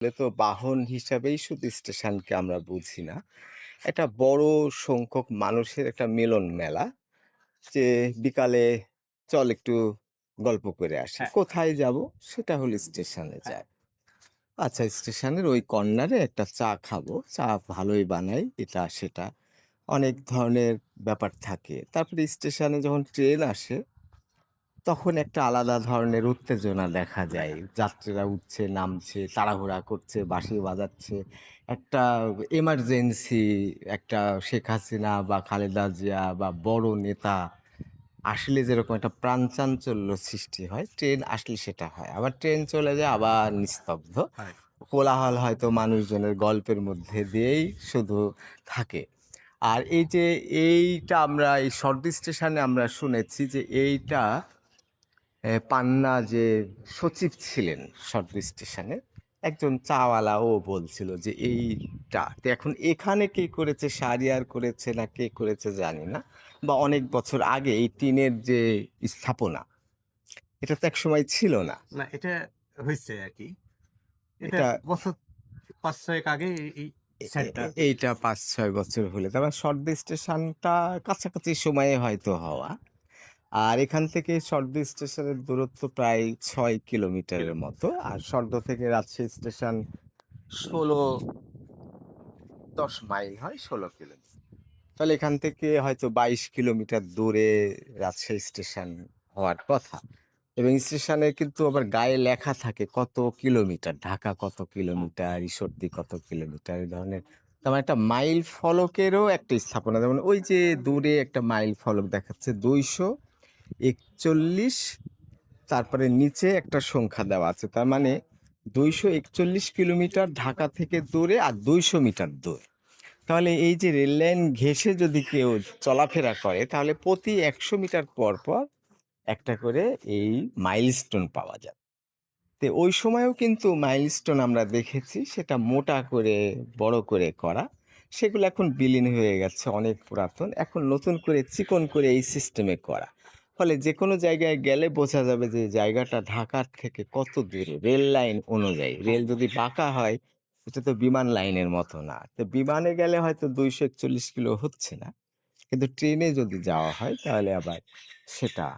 এ তো বাহন হিসাবেই শুধু স্টেশনকে আমরা বুঝি না। একটা বড় সংখ্যক মানুষের একটা মিলন মেলা। যে বিকালে চল একটু গল্প করে আসি। হ্যাঁ। কোথায় যাব সেটা হলো স্টেশনে হ্যাঁ। যায়। আচ্ছা স্টেশনের ওই কর্নারে একটা চা খাব। চা ভালোই বানায় এটা সেটা। অনেক ধরনের ব্যাপার থাকে। তারপরে স্টেশনে যখন ট্রেন আসে তখন একটা আলাদা ধরনের উত্তেজনা দেখা যায়। যাত্রীরা উঠছে, নামছে, তাড়াহুড়া করছে, বাঁশি বাজাচ্ছে। একটা এমার্জেন্সি একটা শেখ হাসিনা বা খালেদা জিয়া বা বড় নেতা আসলে যেরকম একটা প্রাণচাঞ্চল্য সৃষ্টি হয়, ট্রেন আসলে সেটা হয়। আবার ট্রেন চলে যায় আবার নিস্তব্ধ। কোলাহল হয়তো মানুষজনের গল্পের মধ্যে দিয়েই শুধু থাকে। আর এই যে এইটা আমরা এই শর্ট স্টেশনে আমরা শুনেছি যে এইটা পান্না যে সচিব ছিলেন শর্ট স্টেশনে, একজন চাওয়ালাও বলছিল যে এইটা। এখন এখানে কে করেছে সারিয়ার করেছে না কে করেছে জানি না। বা অনেক বছর আগে এই টিনের যে স্থাপনা, এটা তো একসময় ছিল না। না এটা হয়েছে আরকি। এটা এটা বছর ৫-৬ আগে এই এই এ এ সাইডটা এ এইটা ৫-৬ বছর হলে। তারপর শর্ট স্টেশনটা কাছাকাছি সময়ে হয়তো হওয়া। আর এখান থেকে শর্ট স্টেশনের দূরত্ব প্রায় ছয় কিলোমিটারের মতো। আর সর্দ থেকে রাজশাহী স্টেশন ষোলো দশ মাইল হয় ১৬ কিলোমিটার। তাহলে এখান থেকে হয়তো ২২ কিলোমিটার দূরে রাজশাহী স্টেশন হওয়ার কথা। এবং স্টেশনে কিন্তু আবার গায়ে লেখা থাকে কত কিলোমিটার, ঢাকা কত কিলোমিটার, ঈশ্বরদী কত কিলোমিটার এই ধরনের তেমন একটা মাইল ফলকেরও একটা স্থাপনা। যেমন ওই যে দূরে একটা মাইল ফলক দেখাচ্ছে ২৪১ তারপরে নিচে একটা সংখ্যা দেওয়া আছে। তার মানে ২৪১ কিলোমিটার ঢাকা থেকে দূরে আর ২০০ মিটার দূর। তাহলে এই যে রেললাইন ঘেঁষে যদি কেউ চলাফেরা করে তাহলে প্রতি ১০০ মিটার পর, পর একটা করে এই মাইলস্টোন পাওয়া যায়। তো ওই সময়েও কিন্তু মাইলস্টোন আমরা দেখেছি সেটা মোটা করে বড় করে করা। সেগুলো এখন বিলীন হয়ে গেছে অনেক পুরাতন। এখন নতুন করে চিকন করে এই সিস্টেমে করা। ফলে যে কোনো জায়গায় গেলে বোঝা যাবে যে জায়গাটা ঢাকার থেকে কত দূরে রেল লাইন অনুযায়ী। রেল যদি বাঁকা হয় এটা তো বিমান লাইনের মতো না। তো বিমানে গেলে হয়তো ২৪১ কিলো হচ্ছে না। কিন্তু ট্রেনে যদি যাওয়া হয় তাহলে আবার সেটা।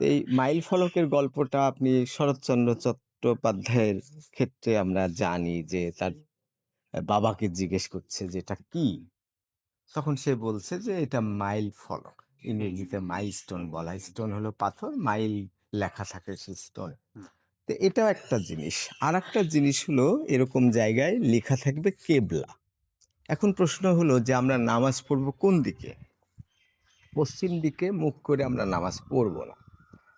এই মাইল ফলকের গল্পটা আপনি শরৎচন্দ্র চট্টোপাধ্যায়ের ক্ষেত্রে আমরা জানি যে তার বাবাকে জিজ্ঞেস করছে যে, "এটা কি?" তখন সে বলছে যে, "এটা মাইল ফলক।" ইংরেজিতে মাইলস্টোন বলা স্টোন হলো পাথর, মাইল লেখা থাকে সেই স্টোন। তো এটাও একটা জিনিস। আরেকটা জিনিস হলো এরকম জায়গায় লেখা থাকবে কেবলা। এখন প্রশ্ন হলো যে আমরা নামাজ পড়ব কোন দিকে? পশ্চিম দিকে মুখ করে আমরা নামাজ পড়ব না।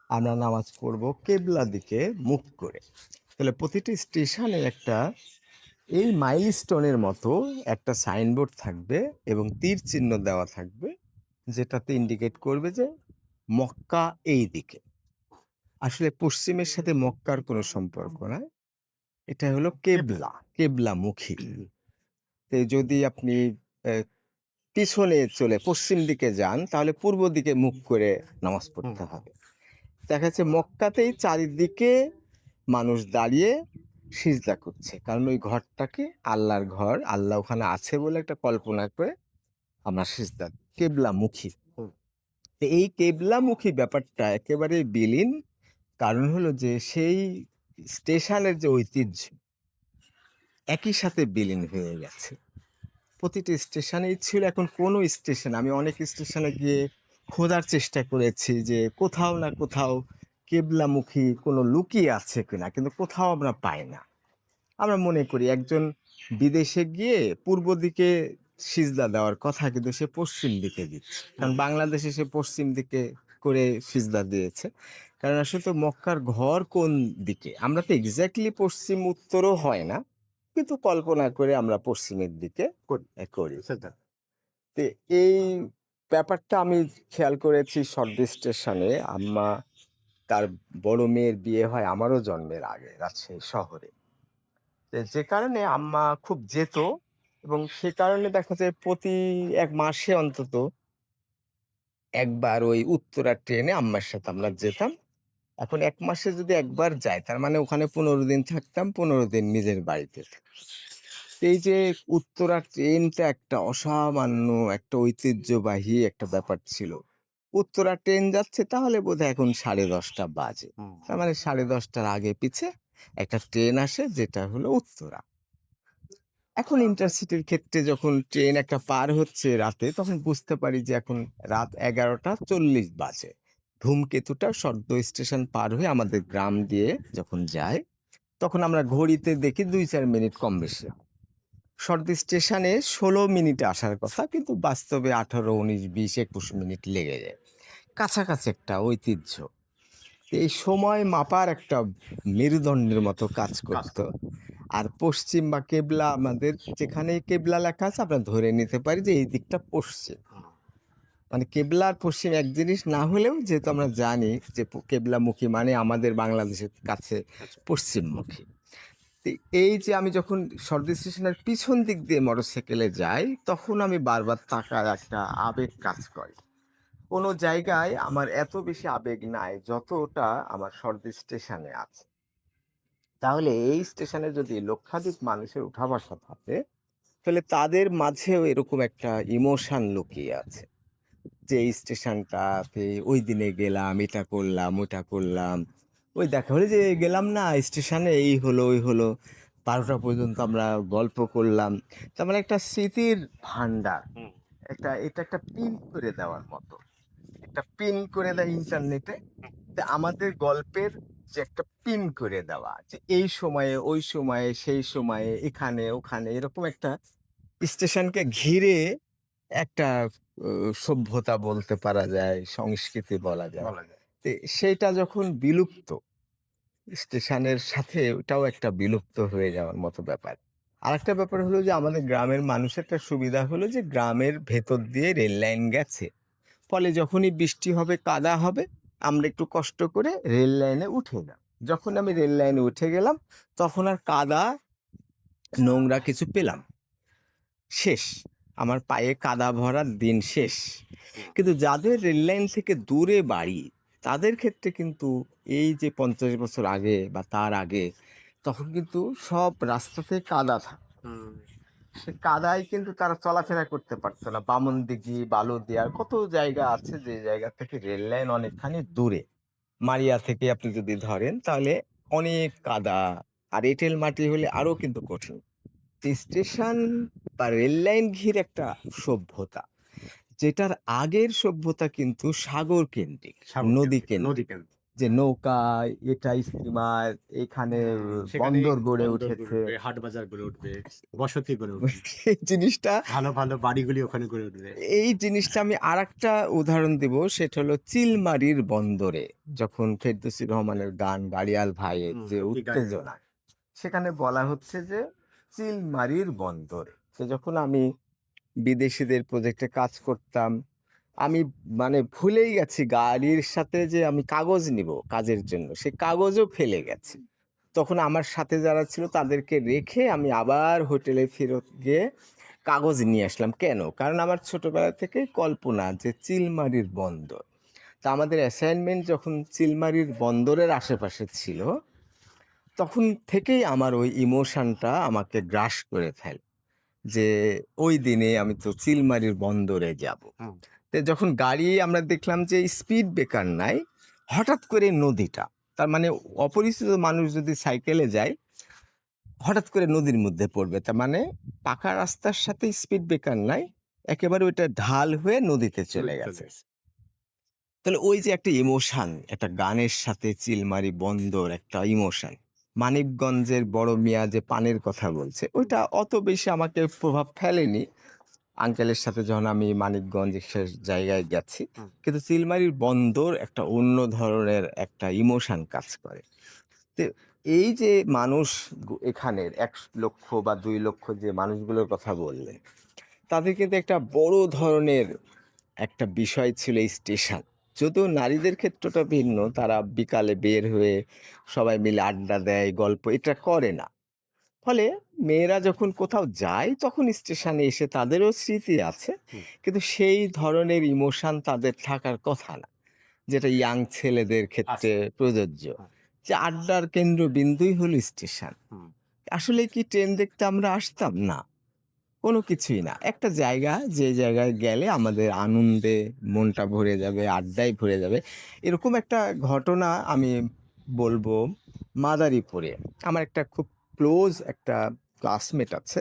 আমরা নামাজ পড়ব কেবলা দিকে মুখ করে। তাহলে প্রতিটি স্টেশনে একটা এই মাইলস্টোনের মতো একটা সাইনবোর্ড থাকবে এবং তীর চিহ্ন দেওয়া থাকবে যেটাতে ইন্ডিকেট করবে যে মক্কা এই দিকে। আসলে পশ্চিমের সাথে মক্কার কোনো সম্পর্ক নাই। এটা হলো কেবলা, কেবলা কেবলামুখী। তো যদি আপনি পিছনে চলে পশ্চিম দিকে যান তাহলে পূর্ব দিকে মুখ করে নামাজ পড়তে হবে। দেখা যাচ্ছে মক্কাতেই চারিদিকে মানুষ দাঁড়িয়ে সিজদা করছে। কারণ ওই ঘরটাকে আল্লাহর ঘর, আল্লাহ ওখানে আছে বলে একটা কল্পনা করে আমরা সিজদা কেবলামুখী। তো এই কেবলামুখী ব্যাপারটা একেবারেই বিলীন। কারণ হলো যে সেই স্টেশনের যে ঐতিহ্য একই সাথে বিলীন হয়ে গেছে। প্রতিটি স্টেশনেই ছিল এখন কোনো স্টেশন আমি অনেক স্টেশনে গিয়ে খোঁজার চেষ্টা করেছি যে কোথাও না কোথাও কেবলামুখী কোনো লুকিয়ে আছে কিনা কিন্তু কোথাও আমরা পাই না। আমরা মনে করি একজন বিদেশে গিয়ে পূর্ব দিকে সিজদা দেওয়ার কথা কিন্তু সে পশ্চিম দিকে দিচ্ছে। কারণ বাংলাদেশে সে পশ্চিম দিকে করে সিজদা দিয়েছে। কারণ আসলে তো মক্কার ঘর কোন দিকে? আমরা তো এক্সাক্টলি পশ্চিম উত্তরও হয় না। কিন্তু কল্পনা করে আমরা পশ্চিমের দিকে করি। তো এই ব্যাপারটা আমি খেয়াল করেছি শর্ট স্টেশনে আম্মা তার বড় মেয়ের বিয়ে হয় আমারও জন্মের আগে রাজশাহী শহরে। যে কারণে আম্মা খুব যেত এবং সে কারণে দেখা যায় প্রতি এক মাসে অন্তত একবার ওই উত্তরা ট্রেনে আম্মার সাথে আমরা যেতাম। এখন এক মাসে যদি একবার যাই তার মানে ওখানে পনেরো দিন থাকতাম পনেরো দিন নিজের বাড়িতে এই যে উত্তরা ট্রেনটা একটা অসামান্য একটা ঐতিহ্যবাহী একটা ব্যাপার ছিল। উত্তরা ট্রেন যাচ্ছে তাহলে বোধহয় এখন সাড়ে দশটা বাজে। তার মানে সাড়ে দশটার আগে পিছে একটা ট্রেন আসে যেটা হলো উত্তরা। এখন ইন্টারসিটির ক্ষেত্রে যখন ট্রেন একটা পার হচ্ছে রাতে তখন বুঝতে পারি যে এখন রাত এগারোটা চল্লিশ বাজে। ধূমকেতুটা সদ্য স্টেশন পার হয়ে আমাদের গ্রাম দিয়ে যখন যায় তখন আমরা ঘড়িতে দেখি দুই চার মিনিট কম বেশি। সর্দ স্টেশনে ষোলো মিনিটে আসার কথা কিন্তু বাস্তবে আঠারো উনিশ বিশ একুশ মিনিট লেগে যায়। কাছাকাছি একটা ঐতিহ্য। এই সময় মাপার একটা মেরুদণ্ডের মতো কাজ করতো। আর পশ্চিম বা কেবলা আমাদের যেখানে কেবলা লেখা আছে আমরা ধরে নিতে পারি যে এই দিকটা পশ্চিম। মানে কেবলা আর পশ্চিম এক জিনিস না হলেও যেহেতু আমরা জানি যে কেবলামুখী মানে আমাদের বাংলাদেশের কাছে পশ্চিমমুখী। তো এই যে আমি যখন সর্দি স্টেশনের পিছন দিক দিয়ে মোটরসাইকেলে যাই তখন আমি বারবার তাকার একটা আবেগ কাজ করে। কোনো জায়গায় আমার এত বেশি আবেগ নাই যতটা আমার সর্দি স্টেশনে আছে। তাহলে এই স্টেশনে যদি লক্ষাধিক মানুষের উঠা বসা থাকে তাহলে তাদের মাঝেও এরকম একটা ইমোশন লুকিয়ে আছে। যে এই স্টেশনটাতে ওই দিনে গেলাম এটা করলাম ওটা করলাম। ওই দেখা হলো যে গেলাম না স্টেশনে এই হলো ওই হলো। বারোটা পর্যন্ত আমরা গল্প করলাম। তার মানে একটা স্মৃতির ভান্ডার একটা এটা একটা পিন করে দেওয়ার মতো। একটা পিন করে দেয় ইন্টারনেটে। আমাদের গল্পের যে একটা পিন করে দেওয়া যে এই সময়ে ওই সময়ে সেই সময়ে এখানে ওখানে এরকম একটা স্টেশনকে ঘিরে একটা সভ্যতা বলতে পারা যায় সংস্কৃতি বলা যায়। সেটা যখন বিলুপ্ত স্টেশনের সাথে ওটাও একটা বিলুপ্ত হয়ে যাওয়ার মতো ব্যাপার। আরেকটা ব্যাপার হলো যে আমাদের গ্রামের মানুষের একটা সুবিধা হলো যে গ্রামের ভেতর দিয়ে রেল লাইন গেছে। ফলে যখনই বৃষ্টি হবে কাদা হবে আমরা একটু কষ্ট করে রেল লাইনে উঠে গেলাম যখন আমি রেল লাইনে উঠে গেলাম তখন আর কাদা নোংরা কিছু পেলাম শেষ। আমার পায়ে কাদা ভরার দিন শেষ। কিন্তু যাদের রেল লাইন থেকে দূরে বাড়ি তাদের ক্ষেত্রে কিন্তু এই যে পঞ্চাশ বছর আগে বা তার আগে তখন কিন্তু সব রাস্তাতে কাদা থাকে কাদায় কিন্তু তারা চলাফেরা করতে পারতো না। বামন দিঘি বালু বালুদিয়ার কত জায়গা আছে যে জায়গা থেকে রেল লাইন অনেকখানি দূরে। মারিয়া থেকে আপনি যদি ধরেন তাহলে অনেক কাদা আর এঁটেল মাটি হলে আরও কিন্তু কঠিন। স্টেশন বা রেল লাইন ঘিরে একটা সভ্যতা যেটার আগের সভ্যতা কিন্তু সাগর কেন্দ্রিক নদী কেন্দ্রিক। নদী কেন্দ্র যে নৌকা এটা স্টিমার এখানে বন্দর গড়ে উঠেছে। হাট বাজার গড়ে উঠবে বসতি গড়ে উঠবে। এই জিনিসটা ভালো ভালো বাড়িগুলি ওখানে গড়ে উঠবে। এই জিনিসটা আমি আর একটা উদাহরণ দিব সেটা হলো চিলমারির বন্দরে যখন ফেরদৌসি রহমানের গান গাড়িয়াল ভাইয়ের যে উত্তেজনা সেখানে বলা হচ্ছে যে চিলমারির বন্দর তো যখন আমি বিদেশিদের প্রজেক্টে কাজ করতাম আমি মানে ভুলেই গেছি গাড়ির সাথে যে আমি কাগজ নিব কাজের জন্য, সে কাগজও ফেলে গেছি। তখন আমার সাথে যারা ছিল তাদেরকে রেখে আমি আবার হোটেলে ফেরত গিয়ে কাগজ নিয়ে আসলাম। কেন? কারণ আমার ছোটবেলা থেকে কল্পনা যে চিলমারির বন্দর। তা আমাদের অ্যাসাইনমেন্ট যখন চিলমারির বন্দরের আশেপাশে ছিল, তখন থেকেই আমার ওই ইমোশনটা আমাকে গ্রাস করে ফেল যে ওই দিনে আমি তো চিলমারির বন্দরে যাব। তো যখন গাড়ি আমরা দেখলাম যে স্পিড ব্রেকার নাই হঠাৎ করে নদীটা তার মানে অপরিচিত মানুষ যদি সাইকেলে যায় হঠাৎ করে নদীর মধ্যে পড়বে তার মানে পাকা রাস্তার সাথে স্পিড ব্রেকার নাই একেবারে ওইটা ঢাল হয়ে নদীতে চলে গেছে। তাহলে ওই যে একটা ইমোশান একটা গানের সাথে চিলমারি বন্দর একটা ইমোশান মানিকগঞ্জের বড় মিয়া যে পানের কথা বলছে ওইটা অত বেশি আমাকে প্রভাব ফেলেনি। আঙ্কেলের সাথে যখন আমি মানিকগঞ্জ শেষ জায়গায় গেছি কিন্তু চিলমারির বন্দর একটা অন্য ধরনের একটা ইমোশন কাজ করে। তো এই যে মানুষ এখানের এক লক্ষ বা দুই লক্ষ যে মানুষগুলোর কথা বললেন তাদের কিন্তু একটা বড় ধরনের একটা বিষয় ছিল এই স্টেশন। যদিও নারীদের ক্ষেত্রটা ভিন্ন তারা বিকালে বের হয়ে সবাই মিলে আড্ডা দেয় গল্প এটা করে না। ফলে মেয়েরা যখন কোথাও যায় তখন স্টেশনে এসে তাদেরও স্মৃতি আছে। কিন্তু সেই ধরনের ইমোশন তাদের থাকার কথা না। যেটা ইয়াং ছেলেদের ক্ষেত্রে প্রযোজ্য। হ্যাঁ। যে আড্ডার কেন্দ্রবিন্দুই হলো স্টেশন। আসলে কি ট্রেন দেখতে আমরা আসতাম? না। কোনো কিছুই না। একটা জায়গা যে জায়গায় গেলে আমাদের আনন্দে মনটা ভরে যাবে আড্ডায় ভরে যাবে। এরকম একটা ঘটনা আমি বলব মাদারীপুরে। আমার একটা খুব ক্লোজ একটা ক্লাসমেট আছে।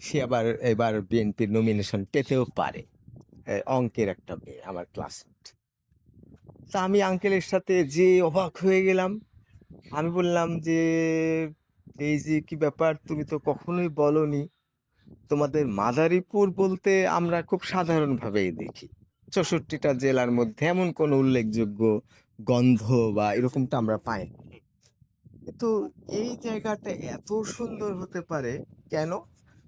সে আবার এবার বিএনপির নমিনেশন পেতেও পারে। অঙ্কের একটা মেয়ে আমার ক্লাসমেট তা আমি আঙ্কেলের সাথে যে অবাক হয়ে গেলাম আমি বললাম যে এই যে কি ব্যাপার? তুমি তো কখনোই বলনি। তোমাদের মাদারীপুর বলতে আমরা খুব সাধারণভাবেই দেখি। চৌষট্টিটা জেলার মধ্যে এমন কোনো উল্লেখযোগ্য গন্ধ বা এরকমটা আমরা পাই। তো এই জায়গাটা এত সুন্দর হতে পারে, কেন?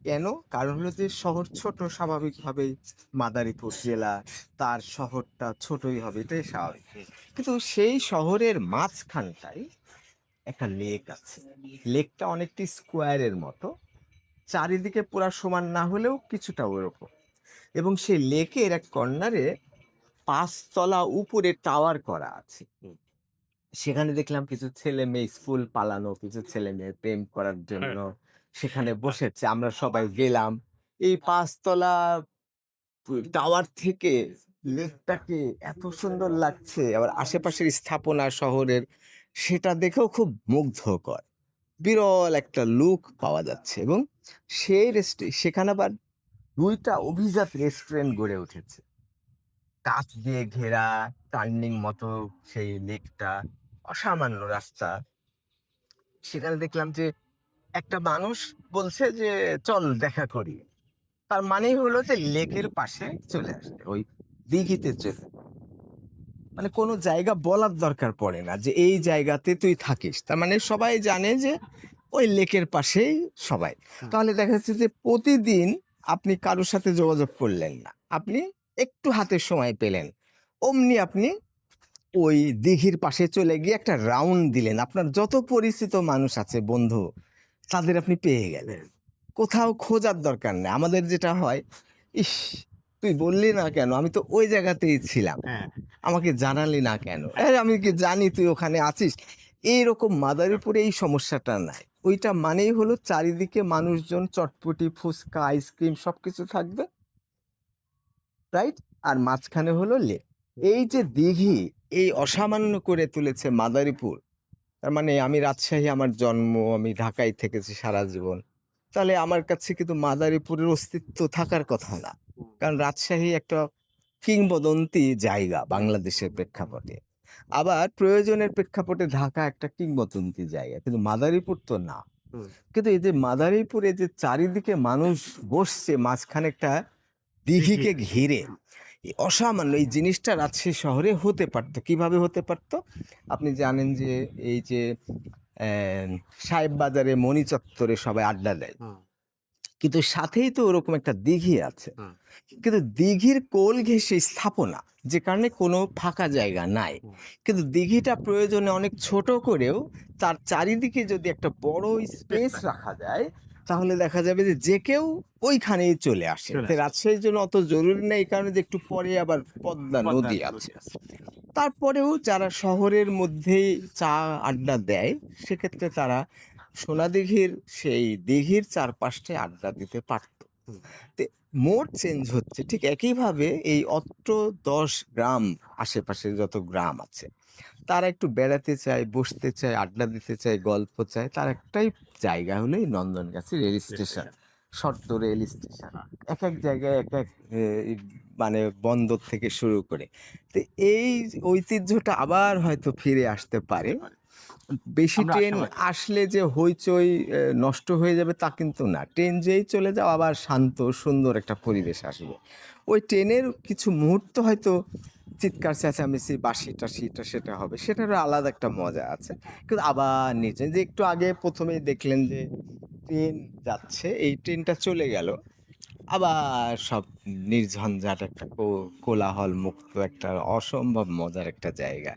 কেন? কারণ হলো যে শহর ছোট স্বাভাবিকভাবেই মাদারীপুর জেলা, তার শহরটা ছোটই হবে, এটাই স্বাভাবিক। কিন্তু সেই শহরের মাঝখানটায় একটা লেক আছে। লেকটা অনেকটি স্কোয়ারের মতো, চারিদিকে পুরা সমান না হলেও কিছুটা ওরকম। এবং সেই লেকের এক কর্নারে পাঁচতলা উপরে টাওয়ার করা আছে। সেখানে দেখলাম কিছু ছেলে মেয়ে স্কুল পালানো কিছু ছেলে মেয়ে প্রেম করার জন্য সেখানে বসেছে। আমরা সবাই গেলাম। এই পাঁচতলা টাওয়ার থেকে লেকটাকে এত সুন্দর লাগছে। আবার আশেপাশের স্থাপনা শহরের সেটা দেখেও খুব মুগ্ধকর। বিরল একটা লুক পাওয়া যাচ্ছে এবং সেই রেস্ট সেখানে আবার দুইটা অভিজাত রেস্টুরেন্ট গড়ে উঠেছে। কাঁচ দিয়ে ঘেরা টার্নিং মতো সেই লেকটা। অসামান্য রাস্তা। সেখানে দেখলাম যে একটা মানুষ বলছে যে চল দেখা করি। তার মানে হলো যে লেকের পাশে চলে আসবে ওই দিঘিতে চলে। মানে কোনো জায়গা বলার দরকার পড়ে না যে এই জায়গাতে তুই থাকিস। তার মানে সবাই জানে যে ওই লেকের পাশেই সবাই। তাহলে দেখা যাচ্ছে যে প্রতিদিন আপনি কারোর সাথে যোগাযোগ করলেন না। আপনি একটু হাতের সময় পেলেন। অমনি আপনি ওই দিঘির পাশে চলে গিয়ে একটা রাউন্ড দিলেন। আপনার যত পরিচিত মানুষ আছে বন্ধু তাদের আপনি পেয়ে গেলেন। কোথাও খোঁজার দরকার নেই। আমাদের যেটা হয় ইস তুই বললি না কেন? আমি তো ওই জায়গাতেই ছিলাম। হ্যাঁ। আমাকে জানালি না কেন? আমি কি জানি তুই ওখানে আছিস? এইরকম মাদারীপুরে এই সমস্যাটা নাই। ওইটা মানেই হলো চারিদিকে মানুষজন চটপটি ফুচকা আইসক্রিম সব কিছু থাকবে রাইট? আর মাঝখানে হলো লেক এই যে দিঘি এই অসামান্য করে তুলেছে মাদারীপুর। তার মানে আমি রাজশাহী আমার জন্ম আমি ঢাকায় থেকেছি সারা জীবন। তাহলে আমার কাছে কিন্তু মাদারীপুরের অস্তিত্ব থাকার কথা না। কারণ রাজশাহী একটা কিংবদন্তি জায়গা বাংলাদেশের প্রেক্ষাপটে। আবার প্রয়োজনের প্রেক্ষাপটে ঢাকা একটা কিংবদন্তি জায়গা কিন্তু মাদারীপুর তো না। কিন্তু এই যে মাদারীপুরে যে চারিদিকে মানুষ বসছে মাঝখানে একটা দিঘিকে ঘিরে অসামান্য এই জিনিসটা রাজশাহী শহরে হতে পারতো। কীভাবে হতে পারতো? আপনি জানেন যে এই যে সাহেব বাজারে মণি চত্বরে সবাই আড্ডা দেয়। কিন্তু সাথেই তো ওরকম একটা দিঘি আছে। কিন্তু দিঘির কোল ঘেঁষে স্থাপনা যে কারণে কোনো ফাঁকা জায়গা নাই। কিন্তু দিঘিটা প্রয়োজনে অনেক ছোট করেও তার চারিদিকে যদি একটা বড় স্পেস রাখা যায় তাহলে দেখা যাবে যে যে কেউ ওইখানেই চলে আসে। রাজশাহীর জন্য অত জরুরি নেই এই কারণে যে একটু পরে আবার পদ্মা নদী আছে। তারপরেও যারা শহরের মধ্যেই চা আড্ডা দেয় সেক্ষেত্রে তারা সোনাদিঘির সেই দিঘির চারপাশটায় আড্ডা দিতে পারত। মোড চেঞ্জ হচ্ছে ঠিক একইভাবে এই অত্র দশ গ্রাম আশেপাশে যত গ্রাম আছে তারা একটু বেড়াতে চায় বসতে চায় আড্ডা দিতে চায় গল্প চায় তার একটাই জায়গা হলো এই নন্দনগাছি রেল স্টেশন। শর্ত রেল স্টেশন। এক এক জায়গায় এক এক মানে বন্দর থেকে শুরু করে। তো এই ঐতিহ্যটা আবার হয়তো ফিরে আসতে পারে। বেশি আমরা ট্রেন। আসলে যে হইচই নষ্ট হয়ে যাবে তা কিন্তু না। ট্রেন যেই চলে যাও আবার শান্ত সুন্দর একটা পরিবেশ আসবে। ওই ট্রেনের কিছু মুহূর্ত হয়তো চিৎকার চেঁচামেচি বাসি টাসি এটা সেটা হবে। সেটারও আলাদা একটা মজা আছে। কিন্তু আবার নিচে যে একটু আগে প্রথমেই দেখলেন যে ট্রেন যাচ্ছে এই ট্রেনটা চলে গেল। আবার সব নির্ঝঞ্ঝাট একটা কো- কোলাহল মুক্ত একটা অসম্ভব মজার একটা জায়গা।